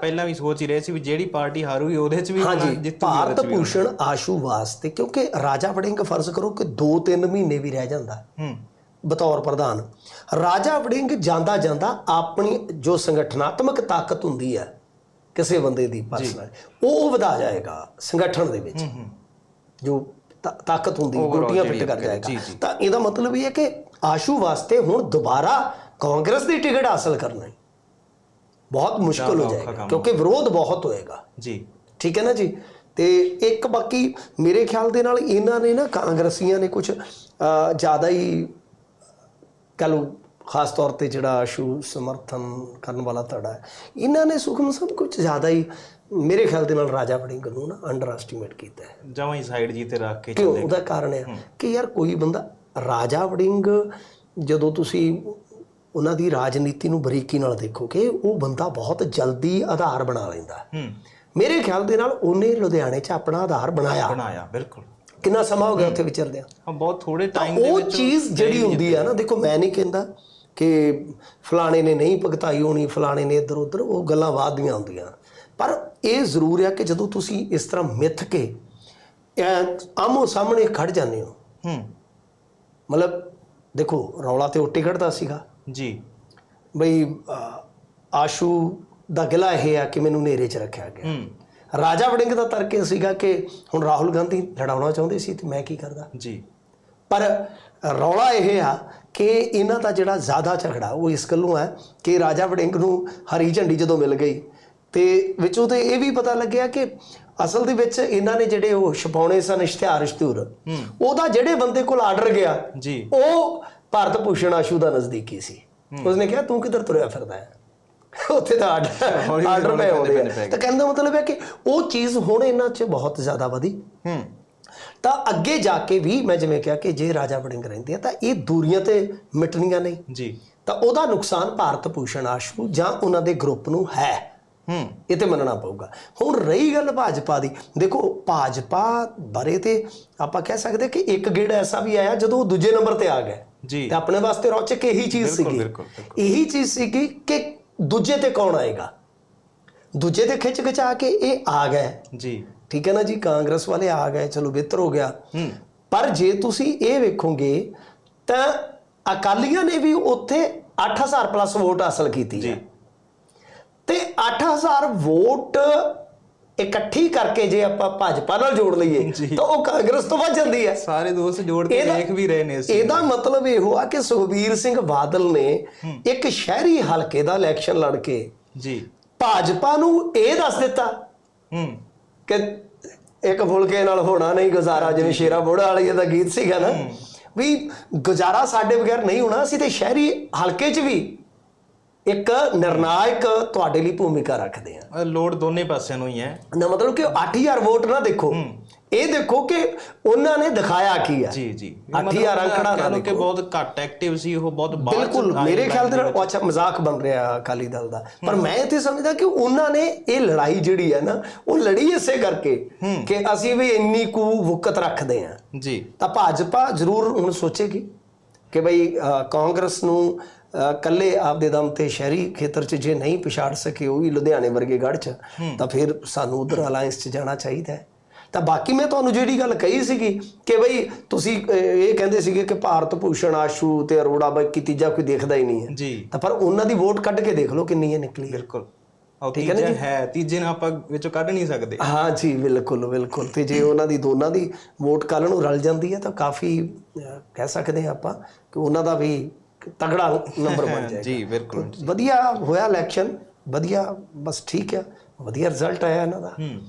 ਪਹਿਲਾਂ ਵੀ ਸੋਚ ਹੀ ਰਹੇ ਸੀ ਵੀ ਜਿਹੜੀ ਪਾਰਟੀ ਹਾਰੂਗੀ ਉਹਦੇ 'ਚ ਵੀ ਹਾਂਜੀ ਭਾਰਤ। ਭੂਸ਼ਣ ਆਸ਼ੂ ਵਾਸਤੇ ਕਿਉਂਕਿ ਰਾਜਾ ਵੜਿੰਗ ਫਰਜ਼ ਕਰੋ ਕਿ 2-3 ਮਹੀਨੇ ਵੀ ਰਹਿ ਜਾਂਦਾ। ਹੂੰ। ਬਤੌਰ ਪ੍ਰਧਾਨ। ਰਾਜਾ ਵੜਿੰਗ ਜਾਂਦਾ ਜਾਂਦਾ ਆਪਣੀ ਜੋ ਸੰਗਠਨਾਤਮਕ ਤਾਕਤ ਹੁੰਦੀ ਹੈ ਕਿਸੇ ਬੰਦੇ ਦੀ ਪਰਸਨਲ ਉਹ ਵਧਾ ਜਾਏਗਾ ਸੰਗਠਨ ਦੇ ਵਿੱਚ। ਜੋ ਤਾਕਤ ਹੁੰਦੀ ਗੋਟੀਆਂ ਫਿੱਟ ਕਰ ਜਾਏਗਾ। ਤਾਂ ਇਹਦਾ ਮਤਲਬ ਇਹ ਹੈ ਕਿ ਆਸ਼ੂ ਵਾਸਤੇ ਹੁਣ ਦੁਬਾਰਾ ਕਾਂਗਰਸ ਦੀ ਟਿਕਟ ਹਾਸਲ ਕਰਨਾ। ਹੈ ਬਹੁਤ ਮੁਸ਼ਕਲ ਹੋ ਜਾਏਗਾ। ਕਿਉਂਕਿ ਵਿਰੋਧ ਬਹੁਤ ਹੋਏਗਾ। ਜੀ। ਠੀਕ ਹੈ ਨਾ ਜੀ? ਤੇ ਇੱਕ ਬਾਕੀ ਮੇਰੇ ਖਿਆਲ ਦੇ ਨਾਲ ਇਹਨਾਂ ਨੇ ਨਾ ਕਾਂਗਰਸੀਆਂ ਨੇ ਕੁਝ ਜ਼ਿਆਦਾ ਹੀ ਕਹ ਖਾਸ ਤੌਰ ਤੇ ਜਿਹੜਾ ਆਸ਼ੂ ਸਮਰਥਨ ਕਰਨ ਵਾਲਾ ਧੜਾ ਹੈ ਇਹਨਾਂ ਨੇ ਸੁਖਮ ਸਭ ਕੁਝ ਜ਼ਿਆਦਾ ਹੀ ਮੇਰੇ ਖਿਆਲ ਦੇ ਨਾਲ ਰਾਜਾ ਵੜਿੰਗ ਨੂੰ ਨਾ ਅੰਡਰ ਐਸਟੀਮੇਟ ਕੀਤਾ ਹੈ। ਜਮਾਂ ਹੀ ਸਾਈਡ ਜੀ ਤੇ ਰੱਖ ਕੇ ਕਿਉਂ? ਉਹਦਾ ਕਾਰਨ ਹੈ। ਕਿ ਯਾਰ ਕੋਈ ਬੰਦਾ ਰਾਜਾ ਵੜਿੰਗ ਜਦੋਂ ਤੁਸੀਂ ਉਹਨਾਂ ਦੀ ਰਾਜਨੀਤੀ ਨੂੰ ਬਰੀਕੀ ਨਾਲ ਦੇਖੋਗੇ ਉਹ ਬੰਦਾ ਬਹੁਤ ਜਲਦੀ ਆਧਾਰ ਬਣਾ ਲੈਂਦਾ। ਹੈ। ਮੇਰੇ ਖਿਆਲ ਦੇ ਨਾਲ ਉਹਨੇ ਲੁਧਿਆਣੇ 'ਚ ਆਪਣਾ ਆਧਾਰ ਬਣਾਇਆ। ਬਣਾਇਆ ਬਿਲਕੁਲ। ਕਿੰਨਾ ਸਮਾਂ ਹੋ ਗਿਆ ਉੱਥੇ ਵਿਚਰਦਿਆਂ? ਹਾਂ ਬਹੁਤ ਥੋੜੇ ਟਾਈਮ ਦੇ ਉਹ ਵਿੱਚ ਚੀਜ਼ ਜਿਹੜੀ ਹੁੰਦੀ ਆ ਨਾ ਦੇਖੋ ਮੈਂ ਨਹੀਂ ਕਹਿੰਦਾ ਕਿ ਫਲਾਣੇ ਨੇ ਨਹੀਂ ਭਗਤਾਈ ਹੋਣੀ ਫਲਾਣੇ ਨੇ ਇੱਧਰ ਉੱਧਰ ਉਹ ਗੱਲਾਂ ਬਾਅਦ ਦੀਆਂ ਹੁੰਦੀਆਂ। ਪਰ ਇਹ ਜ਼ਰੂਰ ਹੈ ਕਿ ਜਦੋਂ ਤੁਸੀਂ ਇਸ ਤਰ੍ਹਾਂ ਮਿੱਥ ਕੇ ਆਮੋ ਸਾਹਮਣੇ ਖੜ ਜਾਂਦੇ ਹੋ। ਹੂੰ। ਮਤਲਬ ਦੇਖੋ ਰੌਲਾ ਤੇ ਉਹ ਟਿਕਟ ਦਾ ਸੀਗਾ। ਜੀ। ਬਈ ਆਸ਼ੂ ਦਾ ਗਿਲਾ ਇਹ ਆ ਕਿ ਮੈਨੂੰ ਨੇਰੇ 'ਚ ਰੱਖਿਆ ਗਿਆ। ਰਾਜਾ ਵੜਿੰਗ ਦਾ ਤਰਕ ਇਹ ਸੀਗਾ ਕਿ ਹੁਣ ਰਾਹੁਲ ਗਾਂਧੀ ਲੜਾਉਣਾ ਚਾਹੁੰਦੇ ਸੀ ਤੇ ਮੈਂ ਕੀ ਕਰਦਾ? ਜੀ। ਪਰ ਰੌਲਾ ਇਹ ਆ ਕਿ ਇਹਨਾਂ ਦਾ ਜਿਹੜਾ ਜ਼ਿਆਦਾ ਝਗੜਾ ਉਹ ਇਸ ਗੱਲੋਂ ਹੈ ਕਿ ਰਾਜਾ ਵੜਿੰਗ ਨੂੰ ਹਰੀ ਝੰਡੀ ਜਦੋਂ ਮਿਲ ਗਈ ਤੇ ਵਿੱਚੋਂ ਤੇ ਇਹ ਵੀ ਪਤਾ ਲੱਗਿਆ ਕਿ ਅਸਲ ਦੇ ਵਿੱਚ ਇਹਨਾਂ ਨੇ ਜਿਹੜੇ ਉਹ ਛਪਾਉਣੇ ਸਨ ਇਸ਼ਤਿਹਾਰ ਇਸ਼ਤੂਰ ਉਹਦਾ ਜਿਹੜੇ ਬੰਦੇ ਕੋਲ ਆਰਡਰ ਗਿਆ ਜੀ। ਉਹ ਭਾਰਤ ਭੂਸ਼ਣ ਆਸ਼ੂ ਦਾ ਨਜ਼ਦੀਕੀ ਸੀ। ਉਸਨੇ ਕਿਹਾ ਤੂੰ ਕਿੱਧਰ ਤੁਰਿਆ ਫਿਰਦਾ ਹੈ? ਉੱਥੇ ਤਾਂ ਆਰਡਰ ਆਰਡਰ ਪਏ ਪੈ ਆ। ਤਾਂ ਕਹਿਣ ਦਾ ਮਤਲਬ ਹੈ ਕਿ ਉਹ ਚੀਜ਼ ਹੁਣ ਇਹਨਾਂ 'ਚ ਬਹੁਤ ਜ਼ਿਆਦਾ ਵਧੀ। ਹੂੰ। ਤਾਂ ਅੱਗੇ ਜਾ ਕੇ ਵੀ ਮੈਂ ਜਿਵੇਂ ਕਿਹਾ ਕਿ ਜੇ ਰਾਜਾ ਵੜਿੰਗ ਰਹਿੰਦੇ ਆ ਤਾਂ ਇਹ ਦੂਰੀਆਂ ਤੇ ਮਿਟਣੀਆਂ ਨਹੀਂ ਜੀ। ਤਾਂ ਉਹਦਾ ਨੁਕਸਾਨ ਭਾਰਤ ਭੂਸ਼ਣ ਆਸ਼ੂ ਜਾਂ ਉਹਨਾਂ ਦੇ ਗਰੁੱਪ ਨੂੰ ਹੈ। ਹੂੰ। ਇਹ ਤੇ ਮੰਨਣਾ ਪਊਗਾ। ਹੁਣ ਰਹੀ ਗੱਲ ਭਾਜਪਾ ਦੀ। ਦੇਖੋ ਭਾਜਪਾ ਬਾਰੇ ਤੇ ਆਪਾਂ ਕਹਿ ਸਕਦੇ ਕਿ ਇੱਕ ਗੇੜ ਐਸਾ ਵੀ ਆਇਆ ਜਦੋਂ ਉਹ ਦੂਜੇ ਨੰਬਰ ਤੇ ਆ ਗਏ। ਜੀ। ਤੇ ਆਪਣੇ ਵਾਸਤੇ ਰੌਚਕ ਇਹੀ ਚੀਜ਼ ਸੀਗੀ। ਇਹੀ ਚੀਜ਼ ਸੀਗੀ ਕਿ ਦੂਜੇ ਤੇ ਕੌਣ ਆਏਗਾ? ਦੂਜੇ ਤੇ ਖਿੱਚ ਖਿਚਾ ਕੇ ਇਹ ਆ ਗਏ। ਜੀ। ਠੀਕ ਹੈ ਨਾ ਜੀ? ਕਾਂਗਰਸ ਵਾਲੇ ਆ ਗਏ ਚਲੋ ਬਿਹਤਰ ਹੋ ਗਿਆ। ਪਰ ਜੇ ਤੁਸੀਂ ਇਹ ਵੇਖੋਗੇ ਤਾਂ ਅਕਾਲੀਆਂ ਨੇ ਵੀ ਉੱਥੇ 8000 ਪਲੱਸ ਵੋਟ ਹਾਸਲ ਕੀਤੀ ਜੀ। ਤੇ 8000 ਵੋਟ ਇਕੱਠੀ ਕਰਕੇ ਜੇ ਆਪਾਂ ਭਾਜਪਾ ਨਾਲ ਜੋੜ ਲਈਏ। ਤਾਂ ਉਹ ਕਾਂਗਰਸ ਤੋਂ ਵੱਧ ਜਾਂਦੀ ਹੈ। ਸਾਰੇ ਦੋਸਤ ਜੋੜ ਕੇ ਦੇਖ ਵੀ ਰਹੇ ਨੇ ਇਹਦਾ ਮਤਲਬ ਇਹ ਹੋਆ ਕਿ ਸੁਖਬੀਰ ਸਿੰਘ ਬਾਦਲ ਨੇ ਇੱਕ ਸ਼ਹਿਰੀ ਹਲਕੇ ਦਾ ਇਲੈਕਸ਼ਨ ਲੜ ਕੇ ਜੀ। ਭਾਜਪਾ ਨੂੰ ਇਹ ਦੱਸ ਦਿੱਤਾ ਹੂੰ। ਕਿ ਇੱਕ ਫੁਲਕੇ ਨਾਲ ਹੋਣਾ ਨਹੀਂ ਗੁਜ਼ਾਰਾ ਜਿਵੇਂ ਸ਼ੇਰਾ ਬੋੜਾ ਵਾਲੀ ਦਾ ਗੀਤ ਸੀਗਾ ਨਾ ਵੀ ਗੁਜ਼ਾਰਾ ਸਾਡੇ ਬਗੈਰ ਨਹੀਂ ਹੋਣਾ ਅਸੀਂ ਤੇ ਸ਼ਹਿਰੀ ਹਲਕੇ 'ਚ ਵੀ ਇੱਕ ਨਿਰਣਾਇਕ ਤੁਹਾਡੇ ਲਈ ਭੂਮਿਕਾ ਰੱਖਦੇ ਆ। ਲੋੜ ਦੋਨੇ ਪਾਸਿਆਂ ਨੂੰ ਹੀ ਹੈ। ਨਾ ਮਤਲਬ ਕਿ 8000 ਵੋਟ ਨਾ ਦੇਖੋ। ਇਹ ਦੇਖੋ ਕਿ ਉਹਨਾਂ ਨੇ ਦਿਖਾਇਆ ਕੀ ਆ। ਜੀ ਜੀ। 8000 ਅੰਕੜਾ ਨਾ ਕਿ ਬਹੁਤ ਘੱਟ ਐਕਟਿਵ ਸੀ ਉਹ ਬਹੁਤ ਬਿਲਕੁਲ ਮੇਰੇ ਖਿਆਲ ਦੇ ਨਾਲ ਅੱਛਾ ਮਜ਼ਾਕ ਬਣ ਰਿਹਾ ਅਕਾਲੀ ਦਲ ਦਾ। ਪਰ ਮੈਂ ਇੱਥੇ ਸਮਝਦਾ ਕਿ ਉਹਨਾਂ ਨੇ ਇਹ ਲੜਾਈ ਜਿਹੜੀ ਹੈ ਨਾ ਉਹ ਲੜੀ ਇਸੇ ਕਰਕੇ ਕਿ ਅਸੀਂ ਵੀ ਇੰਨੀ ਕੁ ਵੁਕਤ ਰੱਖਦੇ ਆ। ਜੀ। ਤਾਂ ਭਾਜਪਾ ਜ਼ਰੂਰ ਹੁਣ ਸੋਚੇਗੀ ਕਿ ਭਈ ਕਾਂਗਰਸ ਨੂੰ ਕੱਲੇ ਆਪਦੇ ਦਮ ਤੇ ਸ਼ਹਿਰੀ ਖੇਤਰ 'ਚ ਜੇ ਨਹੀਂ ਪਛਾੜ ਸਕੇ ਉਹ ਵੀ ਲੁਧਿਆਣੇ ਵਰਗੇ ਗੜ੍ਹ 'ਚ ਤਾਂ ਫਿਰ ਸਾਨੂੰ ਉਧਰ ਅਲਾਈਅੰਸ 'ਚ ਜਾਣਾ ਚਾਹੀਦਾ ਹੈ। ਤਾਂ ਬਾਕੀ ਮੈਂ ਤੁਹਾਨੂੰ ਜਿਹੜੀ ਗੱਲ ਕਹੀ ਸੀਗੀ ਕਿ ਭਈ ਤੁਸੀਂ ਇਹ ਕਹਿੰਦੇ ਸੀਗੇ ਕਿ ਭਾਰਤ ਭੂਸ਼ਣ ਆਸ਼ੂ ਤੇ ਅਰੋੜਾ ਬਾਕੀ ਤੀਜਾ ਕੋਈ ਦੇਖਦਾ ਹੀ ਨਹੀਂ ਹੈ। ਜੀ। ਤਾਂ ਪਰ ਉਹਨਾਂ ਦੀ ਵੋਟ ਕੱਢ ਕੇ ਦੇਖ ਲਓ ਕਿੰਨੀ ਹੈ ਨਿਕਲੀ ਹੈ ਬਿਲਕੁਲ ਉਹ ਤੀਜਾ ਹੈ ਤੀਜੇ ਨੂੰ ਆਪਾਂ ਵਿੱਚੋਂ ਕੱਢ ਨਹੀਂ ਸਕਦੇ। ਹਾਂ ਜੀ ਬਿਲਕੁਲ ਬਿਲਕੁਲ। ਤੇ ਜੇ ਉਹਨਾਂ ਦੀ ਦੋਨਾਂ ਦੀ ਵੋਟ ਕੱਲ ਨੂੰ ਰਲ ਜਾਂਦੀ ਹੈ ਤਾਂ ਕਾਫੀ ਕਹਿ ਸਕਦੇ ਹਾਂ ਆਪਾਂ ਕਿ ਉਹਨਾਂ ਦਾ ਵੀ ਤਗੜਾ ਨੰਬਰ ਬਣ ਜਾਏਗਾ। ਜੀ। ਬਿਲਕੁਲ ਵਧੀਆ ਹੋਇਆ ਇਲੈਕਸ਼ਨ ਵਧੀਆ ਬਸ ਠੀਕ ਹੈ ਵਧੀਆ ਰਿਜ਼ਲਟ ਆਇਆ ਇਹਨਾਂ ਦਾ। ਹੂੰ।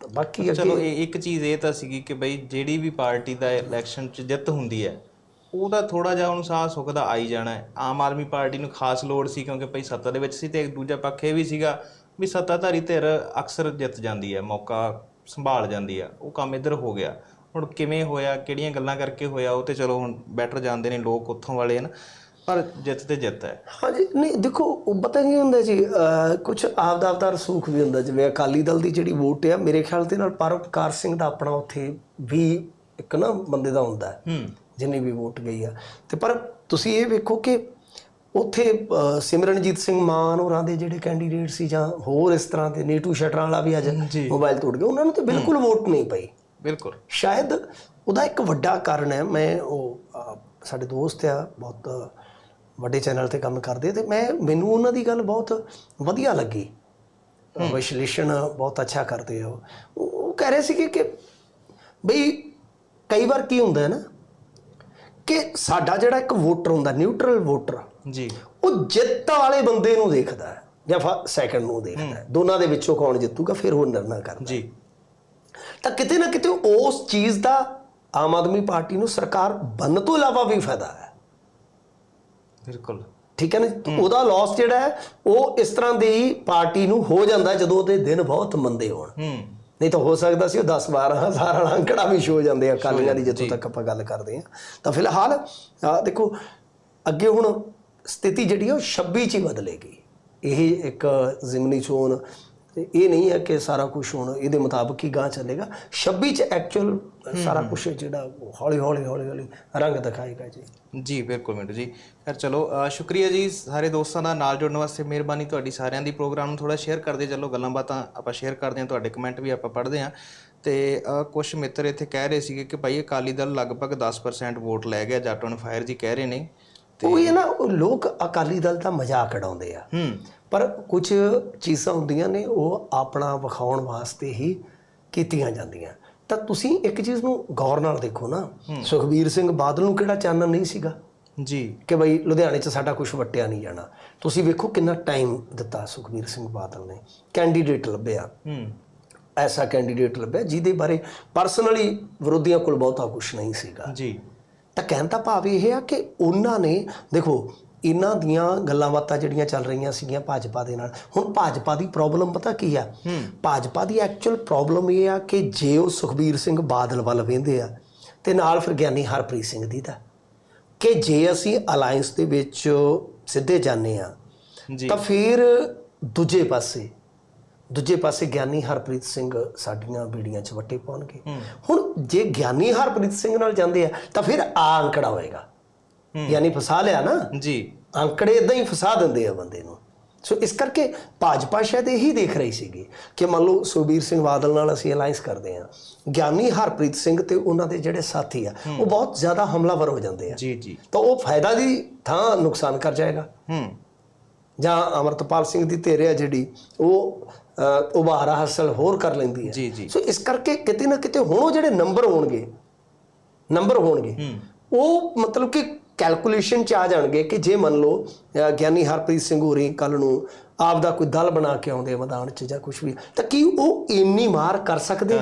ਬਾਕੀ ਚਲੋ ਇੱਕ ਚੀਜ਼ ਇਹ ਤਾਂ ਸੀਗੀ ਕਿ ਬਈ ਜਿਹੜੀ ਵੀ ਪਾਰਟੀ ਦਾ ਇਲੈਕਸ਼ਨ 'ਚ ਜਿੱਤ ਹੁੰਦੀ ਹੈ ਉਹਦਾ ਥੋੜਾ ਜਿਹਾ ਉਹਨੂੰ ਸਾਹ ਸੁੱਖ ਦਾ ਆਈ ਜਾਣਾ ਹੈ। ਆਮ ਆਦਮੀ ਪਾਰਟੀ ਨੂੰ ਖਾਸ ਲੋੜ ਸੀ ਕਿਉਂਕਿ ਭਈ ਸੱਤਾ ਦੇ ਵਿੱਚ ਸੀ ਤੇ ਇੱਕ ਦੂਜਾ ਪੱਖ ਇਹ ਵੀ ਸੀਗਾ ਵੀ ਸੱਤਾਧਾਰੀ ਧਿਰ ਅਕਸਰ ਜਿੱਤ ਜਾਂਦੀ ਹੈ ਮੌਕਾ ਸੰਭਾਲ ਜਾਂਦੀ ਹੈ ਉਹ ਕੰਮ ਇੱਧਰ ਹੋ ਗਿਆ। ਹੁਣ ਕਿਵੇਂ ਹੋਇਆ ਕਿਹੜੀਆਂ ਗੱਲਾਂ ਕਰਕੇ ਹੋਇਆ ਉਹ ਤੇ ਚਲੋ ਹੁਣ ਬੈਟਰ ਜਾਣਦੇ ਨੇ ਲੋਕ ਉੱਥੋਂ ਵਾਲੇ ਹਨ ਪਰ ਜਿੱਤ ਤੇ ਜਿੱਤ ਹੈ। ਹਾਂਜੀ ਨਹੀਂ ਦੇਖੋ ਉਹ ਪਤਾ ਕੀ ਹੁੰਦਾ ਜੀ ਕੁਝ ਆਪਦਾ ਆਪਦਾ ਰਸੂਖ ਵੀ ਹੁੰਦਾ ਜਿਵੇਂ ਅਕਾਲੀ ਦਲ ਦੀ ਜਿਹੜੀ ਵੋਟ ਆ ਮੇਰੇ ਖਿਆਲ ਦੇ ਨਾਲ ਪਰਉਪਕਾਰ ਸਿੰਘ ਦਾ ਆਪਣਾ ਉੱਥੇ ਵੀ ਇੱਕ ਨਾ ਬੰਦੇ ਦਾ ਹੁੰਦਾ ਹੈ ਜਿੰਨੀ ਵੀ ਵੋਟ ਗਈ ਆ। ਤੇ ਪਰ ਤੁਸੀਂ ਇਹ ਵੇਖੋ ਕਿ ਉੱਥੇ ਸਿਮਰਨਜੀਤ ਸਿੰਘ ਮਾਨ ਹੋਰਾਂ ਦੇ ਜਿਹੜੇ ਕੈਂਡੀਡੇਟ ਸੀ ਜਾਂ ਹੋਰ ਇਸ ਤਰ੍ਹਾਂ ਦੇ ਨੀਟੂ ਸ਼ਟਰਾਂ ਵਾਲਾ ਵੀ ਅੱਜ। ਮੋਬਾਈਲ ਤੋੜ ਗਿਆ ਉਹਨਾਂ ਨੂੰ ਤੇ ਬਿਲਕੁਲ ਵੋਟ ਨਹੀਂ ਪਈ। ਬਿਲਕੁਲ। ਸ਼ਾਇਦ ਉਹਦਾ ਇੱਕ ਵੱਡਾ ਕਾਰਨ ਹੈ ਮੈਂ ਉਹ ਸਾਡੇ ਦੋਸਤ ਆ ਬਹੁਤ ਵੱਡੇ ਚੈਨਲ ਤੇ ਕੰਮ ਕਰਦੇ ਤੇ ਮੈਂ ਮੈਨੂੰ ਉਹਨਾਂ ਦੀ ਗੱਲ ਬਹੁਤ ਵਧੀਆ ਲੱਗੀ। ਵਿਸ਼ਲੇਸ਼ਣ ਬਹੁਤ ਅੱਛਾ ਕਰਦੇ ਆ ਉਹ। ਕਹਿ ਰਹੇ ਸੀਗੇ ਕਿ ਬਈ ਕਈ ਵਾਰ ਕੀ ਹੁੰਦਾ ਹੈ ਨਾ ਕਿ ਸਾਡਾ ਜਿਹੜਾ ਇੱਕ ਵੋਟਰ ਹੁੰਦਾ ਨਿਊਟਰਲ ਵੋਟਰ ਜੀ। ਉਹ ਜਿੱਤ ਵਾਲੇ ਬੰਦੇ ਨੂੰ ਦੇਖਦਾ ਹੈ ਜਾਂ ਸੈਕੰਡ ਨੂੰ ਦੇਖਦਾ ਹੈ। ਦੋਨਾਂ ਦੇ ਵਿੱਚੋਂ ਕੌਣ ਜਿੱਤੂਗਾ ਫਿਰ ਉਹ ਨਿਰਣਾ ਕਰਦਾ ਜੀ। ਤਾਂ ਕਿਤੇ ਨਾ ਕਿਤੇ ਉਸ ਚੀਜ਼ ਦਾ ਆਮ ਆਦਮੀ ਪਾਰਟੀ ਨੂੰ ਸਰਕਾਰ ਬਣਨ ਤੋਂ ਇਲਾਵਾ ਵੀ ਫਾਇਦਾ ਹੈ। ਬਿਲਕੁਲ। ਠੀਕ ਹੈ ਨਾ ਉਹਦਾ ਲਾਸ ਜਿਹੜਾ ਹੈ ਉਹ ਇਸ ਤਰ੍ਹਾਂ ਦੀ ਪਾਰਟੀ ਨੂੰ ਹੋ ਜਾਂਦਾ ਜਦੋਂ ਉਹਦੇ ਦਿਨ ਬਹੁਤ ਮੰਦੇ ਹੋਣ। ਨਹੀਂ ਤਾਂ ਹੋ ਸਕਦਾ ਸੀ ਉਹ 10 12 ਹਜ਼ਾਰ ਵਾਲਾ ਅੰਕੜਾ ਵੀ ਸ਼ੋ ਜਾਂਦੇ ਆ ਅਕਾਲੀਆਂ ਦੀ ਜਦੋਂ ਤੱਕ ਆਪਾਂ ਗੱਲ ਕਰਦੇ ਆ ਤਾਂ ਫਿਲਹਾਲ ਆਹ ਦੇਖੋ ਅੱਗੇ ਹੁਣ ਸਥਿਤੀ ਜਿਹੜੀ ਆ ਉਹ 26 ਚ ਹੀ ਬਦਲੇਗੀ। ਇਹ ਇੱਕ ਜ਼ਿਮਨੀ ਚੋਣ ਤੇ ਇਹ ਨਹੀਂ ਹੈ ਕਿ ਸਾਰਾ ਕੁਝ ਹੁਣ ਇਹਦੇ ਮੁਤਾਬਕ ਹੀ ਗਾਂ ਚੱਲੇਗਾ। 26 ਚ ਐਕਚੁਅਲ ਸਾਰਾ ਕੁਝ ਜਿਹੜਾ ਹੌਲੀ ਹੌਲੀ ਹੌਲੀ ਹੌਲੀ ਰੰਗ ਦਿਖਾਏਗਾ ਜੀ। ਜੀ ਬਿਲਕੁਲ ਮਿੰਟੂ ਜੀ। ਖੈਰ ਚਲੋ ਸ਼ੁਕਰੀਆ ਜੀ ਸਾਰੇ ਦੋਸਤਾਂ ਦਾ ਨਾਲ ਜੁੜਨ ਵਾਸਤੇ ਮਿਹਰਬਾਨੀ ਤੁਹਾਡੀ ਸਾਰਿਆਂ ਦੀ ਪ੍ਰੋਗਰਾਮ ਨੂੰ ਥੋੜਾ ਸ਼ੇਅਰ ਕਰਦੇ ਚੱਲੋ ਗੱਲਾਂ ਬਾਤਾਂ ਆਪਾਂ ਸ਼ੇਅਰ ਕਰਦੇ ਹਾਂ ਤੁਹਾਡੇ ਕਮੈਂਟ ਵੀ ਆਪਾਂ ਪੜ੍ਹਦੇ ਹਾਂ। ਤੇ ਕੁਝ ਮਿੱਤਰ ਇੱਥੇ ਕਹਿ ਰਹੇ ਸੀਗੇ ਕਿ ਭਾਈ ਅਕਾਲੀ ਦਲ ਲਗਭਗ 10% ਵੋਟ ਲੈ ਗਿਆ ਜੱਟ ਔਨ ਫਾਇਰ ਜੀ ਕਹਿ ਰਹੇ ਨੇ। ਉਹ ਇਹ ਨਾ ਲੋਕ ਅਕਾਲੀ ਦਲ ਦਾ ਮਜ਼ਾਕ ਉਡਾਉਂਦੇ ਆ। ਹੂੰ। ਪਰ ਕੁਝ ਚੀਜ਼ਾਂ ਹੁੰਦੀਆਂ ਨੇ ਉਹ ਆਪਣਾ ਵਿਖਾਉਣ ਵਾਸਤੇ ਹੀ ਕੀਤੀਆਂ ਜਾਂਦੀਆਂ। ਤਾਂ ਤੁਸੀਂ ਇੱਕ ਚੀਜ਼ ਨੂੰ ਗੌਰ ਨਾਲ ਦੇਖੋ ਨਾ। ਸੁਖਬੀਰ ਸਿੰਘ ਬਾਦਲ ਨੂੰ ਕਿਹੜਾ ਚਾਨਣ ਨਹੀਂ ਸੀਗਾ? ਜੀ। ਕਿ ਬਈ ਲੁਧਿਆਣੇ 'ਚ ਸਾਡਾ ਕੁਝ ਵਟਿਆ ਨਹੀਂ ਜਾਣਾ। ਤੁਸੀਂ ਵੇਖੋ ਕਿੰਨਾ ਟਾਈਮ ਦਿੱਤਾ ਸੁਖਬੀਰ ਸਿੰਘ ਬਾਦਲ ਨੇ। ਕੈਂਡੀਡੇਟ ਲੱਭਿਆ। ਹੂੰ। ਐਸਾ ਕੈਂਡੀਡੇਟ ਲੱਭਿਆ ਜਿਹਦੇ ਬਾਰੇ ਪਰਸਨਲੀ ਵਿਰੋਧੀਆਂ ਕੋਲ ਬਹੁਤਾ ਕੁਝ ਨਹੀਂ ਸੀਗਾ। ਜੀ। ਤਾਂ ਕਹਿਣ ਦਾ ਭਾਵ ਇਹ ਆ ਕਿ ਉਹਨਾਂ ਨੇ ਦੇਖੋ ਇਹਨਾਂ ਦੀਆਂ ਗੱਲਾਂ ਬਾਤਾਂ ਜਿਹੜੀਆਂ ਚੱਲ ਰਹੀਆਂ ਸੀਗੀਆਂ ਭਾਜਪਾ ਦੇ ਨਾਲ। ਹੁਣ ਭਾਜਪਾ ਦੀ ਪ੍ਰੋਬਲਮ ਪਤਾ ਕੀ ਆ? ਭਾਜਪਾ ਦੀ ਐਕਚੁਅਲ ਪ੍ਰੋਬਲਮ ਇਹ ਆ ਕਿ ਜੇ ਉਹ ਸੁਖਬੀਰ ਸਿੰਘ ਬਾਦਲ ਵੱਲ ਵੇਂਦੇ ਆ ਤੇ ਨਾਲ ਫਿਰ ਗਿਆਨੀ ਹਰਪ੍ਰੀਤ ਸਿੰਘ ਦੀ ਦਾ। ਕਿ ਜੇ ਅਸੀਂ ਅਲਾਈਅੰਸ ਦੇ ਵਿੱਚ ਸਿੱਧੇ ਜਾਂਦੇ ਆ ਤਾਂ ਫਿਰ ਦੂਜੇ ਪਾਸੇ ਦੂਜੇ ਪਾਸੇ ਗਿਆਨੀ ਹਰਪ੍ਰੀਤ ਸਿੰਘ ਸਾਡੀਆਂ ਬੀੜੀਆਂ 'ਚ ਵੱਟੇ ਪਾਉਣਗੇ। ਹੁਣ ਜੇ ਗਿਆਨੀ ਹਰਪ੍ਰੀਤ ਸਿੰਘ ਨਾਲ ਜਾਂਦੇ ਆ ਤਾਂ ਫਿਰ ਆ ਅੰਕੜਾ ਹੋਏਗਾ। ਯਾਨੀ ਫਸਾ ਲਿਆ ਨਾ ਜੀ। ਅੰਕੜੇ ਇਦਾਂ ਹੀ ਫਸਾ ਦਿੰਦੇ ਆ ਬੰਦੇ ਨੂੰ। ਸੋ ਇਸ ਕਰਕੇ ਭਾਜਪਾ ਸ਼ਾਇਦ ਇਹੀ ਦੇਖ ਰਹੀ ਸੀਗੀ ਕਿ ਮੰਨ ਲਓ ਸੁਖਬੀਰ ਸਿੰਘ ਬਾਦਲ ਨਾਲ ਅਸੀਂ ਅਲਾਈਅੰਸ ਕਰਦੇ ਆ ਗਿਆਨੀ ਹਰਪ੍ਰੀਤ ਸਿੰਘ ਤੇ ਉਹਨਾਂ ਦੇ ਜਿਹੜੇ ਸਾਥੀ ਆ ਉਹ ਬਹੁਤ ਜ਼ਿਆਦਾ ਹਮਲਾਵਰ ਹੋ ਜਾਂਦੇ ਆ। ਜੀ ਜੀ। ਤਾਂ ਉਹ ਫਾਇਦਾ ਦੀ ਥਾਂ ਨੁਕਸਾਨ ਕਰ ਜਾਏਗਾ। ਹੂੰ। ਜਾਂ ਅਮਰਤਪਾਲ ਸਿੰਘ ਦੀ ਧਿਰ ਆ ਜਿਹੜੀ ਉਹ ਉਭਾਰਾ ਹਾਸਲ ਹੋਰ ਕਰ ਲੈਂਦੀ ਹੈ ਜੀ ਜੀ। ਸੋ ਇਸ ਕਰਕੇ ਕਿਤੇ ਨਾ ਕਿਤੇ ਹੁਣ ਉਹ ਜਿਹੜੇ ਨੰਬਰ ਹੋਣਗੇ ਨੰਬਰ ਹੋਣਗੇ ਉਹ ਮਤਲਬ ਕਿ ਕੈਲਕੂਲੇਸ਼ਨ ਚ ਆ ਜਾਣਗੇ ਕਿ ਜੇ ਮੰਨ ਲਓ ਗਿਆਨੀ ਹਰਪ੍ਰੀਤ ਸਿੰਘ ਹੋਰੀ ਕੱਲ ਨੂੰ ਆਪ ਦਾ ਕੋਈ ਦਲ ਬਣਾ ਕੇ ਆਉਂਦੇ ਮੈਦਾਨ ਚ ਜਾਂ ਕੁਝ ਵੀ, ਤਾਂ ਕੀ ਉਹ ਇੰਨੀ ਮਾਰ ਕਰ ਸਕਦੇ